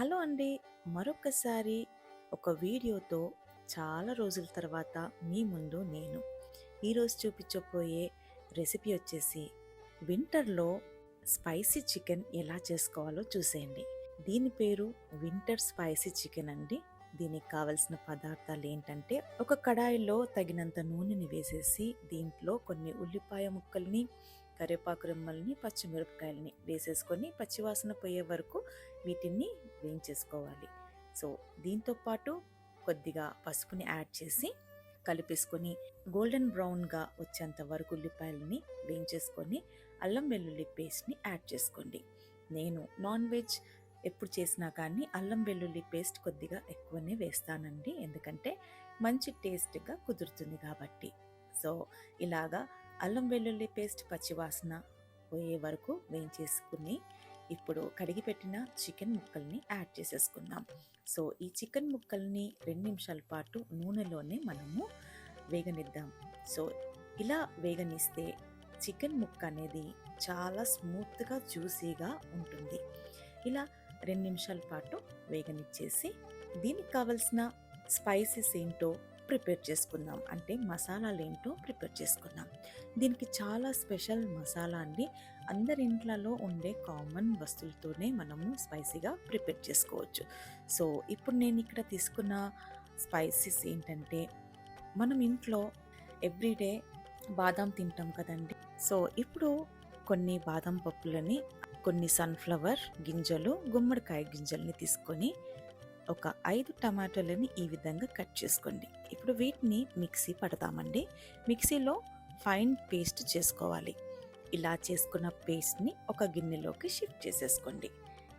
Hello అండి. మరొకసారి ఒక వీడియోతో చాలా రోజుల తర్వాత మీ ముందు నేను. ఈరోజు చూపించబోయే రెసిపీ వచ్చేసి వింటర్లో స్పైసీ చికెన్ ఎలా చేసుకోవాలో చూసేయండి. దీని పేరు వింటర్ స్పైసీ చికెన్ అండి. దీనికి కావలసిన పదార్థాలు ఏంటంటే ఒక కడాయిలో తగినంత నూనెని వేసేసి దీంట్లో కొన్ని ఉల్లిపాయ ముక్కల్ని కరివేపాకు రెమ్మల్ని పచ్చిమిరపకాయలని వేసేసుకొని పచ్చివాసన పోయే వరకు వీటిని వేయించేసుకోవాలి. సో దీంతో పాటు కొద్దిగా పసుపుని యాడ్ చేసి కలిపేసుకొని గోల్డెన్ బ్రౌన్గా వచ్చేంత వరకు ఉల్లిపాయలని వేయించేసుకొని అల్లం వెల్లుల్లి పేస్ట్ని యాడ్ చేసుకోండి. నేను నాన్ వెజ్ ఎప్పుడు చేసినా కానీ అల్లం వెల్లుల్లి పేస్ట్ కొద్దిగా ఎక్కువనే వేస్తానండి. ఎందుకంటే మంచి టేస్ట్గా కుదురుతుంది కాబట్టి. సో ఇలాగా అల్లం వెల్లుల్లి పేస్ట్ పచ్చివాసన పోయే వరకు వేయించేసుకుని ఇప్పుడు కడిగి పెట్టిన చికెన్ ముక్కల్ని యాడ్ చేసేసుకుందాం. సో ఈ చికెన్ ముక్కల్ని రెండు నిమిషాల పాటు నూనెలోనే మనము వేగనిద్దాం. సో ఇలా వేగనిస్తే చికెన్ ముక్క అనేది చాలా స్మూత్గా జ్యూసీగా ఉంటుంది. ఇలా రెండు నిమిషాల పాటు వేగనిచ్చేసి దీనికి కావలసిన స్పైసెస్ ఏంటో ప్రిపేర్ చేసుకుందాం. అంటే మసాలాలు ఏంటో ప్రిపేర్ చేసుకుందాం. దీనికి చాలా స్పెషల్ మసాలా అండి. అందరి ఇంట్లలో ఉండే కామన్ వస్తువులతోనే మనము స్పైసీగా ప్రిపేర్ చేసుకోవచ్చు. సో ఇప్పుడు నేను ఇక్కడ తీసుకున్న స్పైసెస్ ఏంటంటే మనం ఇంట్లో ఎవ్రీడే బాదం తింటాం కదండి. సో ఇప్పుడు కొన్ని బాదం పప్పులని కొన్ని సన్ఫ్లవర్ గింజలు గుమ్మడికాయ గింజల్ని తీసుకొని ఒక ఐదు టమాటోలని ఈ విధంగా కట్ చేసుకోండి. ఇప్పుడు వీటిని మిక్సీ పడతామండి. మిక్సీలో ఫైన్ పేస్ట్ చేసుకోవాలి. ఇలా చేసుకున్న పేస్ట్ని ఒక గిన్నెలోకి షిఫ్ట్ చేసేసుకోండి.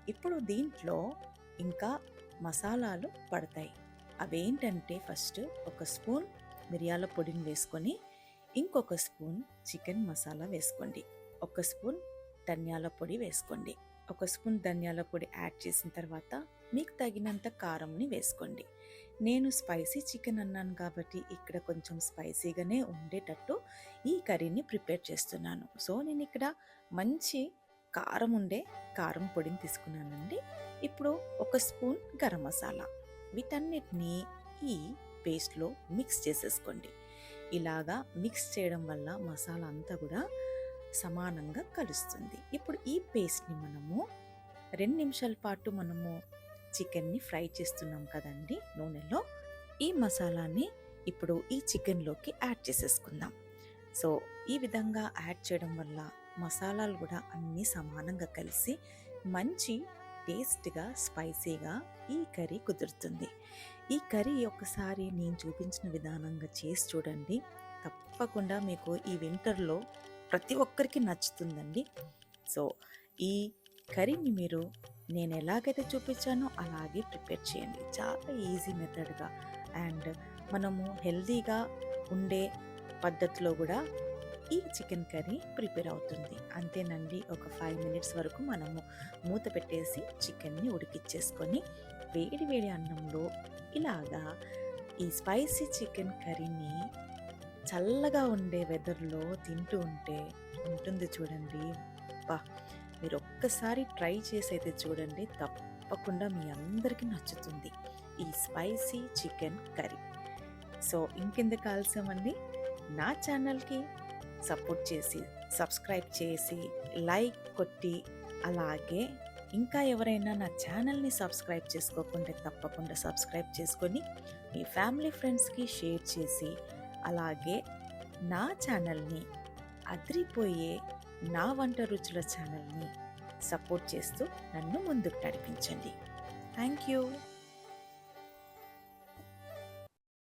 ఇప్పుడు దీంట్లో ఇంకా మసాలాలు పడతాయి. అవేంటంటే ఫస్ట్ ఒక స్పూన్ మిరియాల పొడిని వేసుకొని ఇంకొక స్పూన్ చికెన్ మసాలా వేసుకోండి. ఒక స్పూన్ ధనియాల పొడి వేసుకోండి. ఒక స్పూన్ ధనియాల పొడి యాడ్ చేసిన తర్వాత మీకు తగినంత కారంని వేసుకోండి. నేను స్పైసీ చికెన్ అన్నాను కాబట్టి ఇక్కడ కొంచెం స్పైసీగానే ఉండేటట్టు ఈ కర్రీని ప్రిపేర్ చేస్తున్నాను. సో నేను ఇక్కడ మంచి కారం ఉండే కారం పొడిని తీసుకున్నానండి. ఇప్పుడు ఒక స్పూన్ గరం మసాలా. వీటన్నిటిని ఈ పేస్ట్లో మిక్స్ చేసేసుకోండి. ఇలాగా మిక్స్ చేయడం వల్ల మసాలా అంతా కూడా సమానంగా కలుస్తుంది. ఇప్పుడు ఈ పేస్ట్ని మనము రెండు నిమిషాల పాటు మనము చికెన్ని ఫ్రై చేస్తున్నాం కదండి నూనెలో. ఈ మసాలాని ఇప్పుడు ఈ చికెన్లోకి యాడ్ చేసేసుకుందాం. సో ఈ విధంగా యాడ్ చేయడం వల్ల మసాలాలు కూడా అన్నీ సమానంగా కలిసి మంచి టేస్ట్గా స్పైసీగా ఈ కర్రీ కుదురుతుంది. ఈ కర్రీ ఒకసారి నేను చూపించిన విధానంగా చేసి చూడండి. తప్పకుండా మీకు ఈ వింటర్లో ప్రతి ఒక్కరికి నచ్చుతుందండి. సో ఈ కర్రీని మీరు నేను ఎలాగైతే చూపించానో అలాగే ప్రిపేర్ చేయండి. చాలా ఈజీ మెథడ్గా. అండ్ మనము హెల్తీగా ఉండే పద్ధతిలో కూడా ఈ చికెన్ కర్రీ ప్రిపేర్ అవుతుంది. అంతేనండి ఒక ఫైవ్ మినిట్స్ వరకు మనము మూత పెట్టేసి చికెన్ని ఉడికిచ్చేసుకొని వేడి వేడి అన్నంలో ఇలాగా ఈ స్పైసీ చికెన్ కర్రీని చల్లగా ఉండే వెదర్లో తింటూ ఉంటే ఉంటుంది చూడండి. బా ఒక్కసారి ట్రై చేసి అయితే చూడండి తప్పకుండా మీ అందరికీ నచ్చుతుంది. ఈ స్పైసీ చికెన్ కర్రీ. సో ఇంకెందుకు ఆలస్యమండి నా ఛానల్కి సపోర్ట్ చేసి సబ్స్క్రైబ్ చేసి లైక్ కొట్టి అలాగే ఇంకా ఎవరైనా నా ఛానల్ని సబ్స్క్రైబ్ చేసుకోకుంటే తప్పకుండా సబ్స్క్రైబ్ చేసుకొని మీ ఫ్యామిలీ ఫ్రెండ్స్కి షేర్ చేసి అలాగే నా ఛానల్ని అదిరిపోయే నా వంట రుచుల ఛానల్ని సపోర్ట్ చేస్తూ నన్ను ముందుకు నడిపించండి. Thank you.